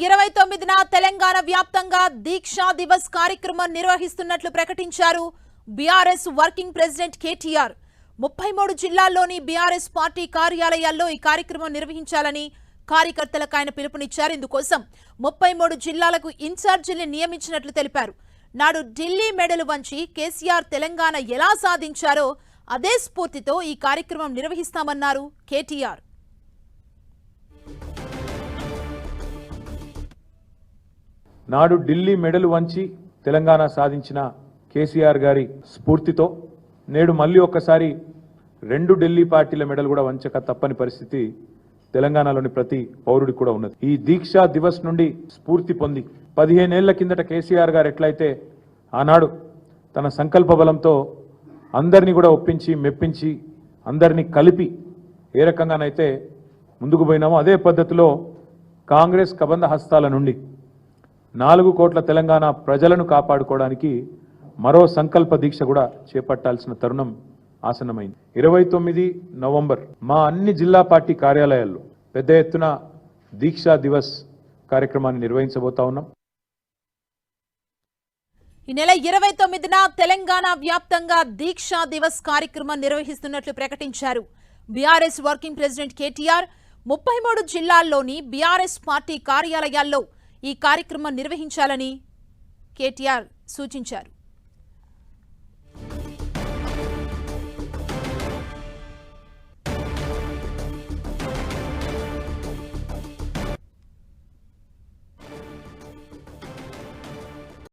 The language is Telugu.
ఇరవై తొమ్మిదిన తెలంగాణ వ్యాప్తంగా దీక్షా దివస్ కార్యక్రమం నిర్వహిస్తున్నట్లు ప్రకటించారు బీఆర్ఎస్ వర్కింగ్ ప్రెసిడెంట్ కేటీఆర్. ముప్పై మూడు జిల్లాల్లోని బీఆర్ఎస్ పార్టీ కార్యాలయాల్లో ఈ కార్యక్రమం నిర్వహించాలని కార్యకర్తలకు ఆయన పిలుపునిచ్చారు. ఇందుకోసం ముప్పై మూడు జిల్లాలకు ఇన్ఛార్జీల్ని నియమించినట్లు తెలిపారు. నాడు ఢిల్లీ మెడలు వంచి కేసీఆర్ తెలంగాణ ఎలా సాధించారో అదే స్ఫూర్తితో ఈ కార్యక్రమం నిర్వహిస్తామన్నారు కేటీఆర్. నాడు ఢిల్లీ మెడలు వంచి తెలంగాణ సాధించిన కేసీఆర్ గారి స్ఫూర్తితో నేడు మళ్ళీ ఒక్కసారి రెండు ఢిల్లీ పార్టీల మెడలు కూడా వంచక తప్పని పరిస్థితి తెలంగాణలోని ప్రతి పౌరుడికి కూడా ఉన్నది. ఈ దీక్షా దివస్ నుండి స్ఫూర్తి పొంది పదిహేనేళ్ళ కిందట కేసీఆర్ గారు ఎట్లయితే ఆనాడు తన సంకల్ప బలంతో అందరినీ కూడా ఒప్పించి మెప్పించి అందరినీ కలిపి ఏ రకంగానైతే ముందుకు పోయినామో అదే పద్ధతిలో కాంగ్రెస్ కబంధ హస్తాల నుండి నాలుగు కోట్ల తెలంగాణ ప్రజలను కాపాడుకోవడానికి మరో సంకల్ప దీక్ష కూడా చేపట్టాల్సిన తరుణం ఆసన్నమైంది. ఇరవై తొమ్మిది నవంబర్ మా అన్ని జిల్లా పార్టీ కార్యాలయాల్లో పెద్ద ఎత్తున దీక్షా దివస్ కార్యక్రమాన్ని నిర్వహించబోతా ఉన్నాం. ఈ నెల ఇరవై తొమ్మిదిన తెలంగాణ వ్యాప్తంగా దీక్షా దివస్ కార్యక్రమం నిర్వహిస్తున్నట్లు ప్రకటించారు. బీఆర్ఎస్ వర్కింగ్ ప్రెసిడెంట్ కేటీఆర్ ముప్పై మూడు జిల్లాల్లోని బీఆర్ఎస్ పార్టీ కార్యాలయాల్లో ఈ కార్యక్రమం నిర్వహించాలని కేటీఆర్ సూచించారు.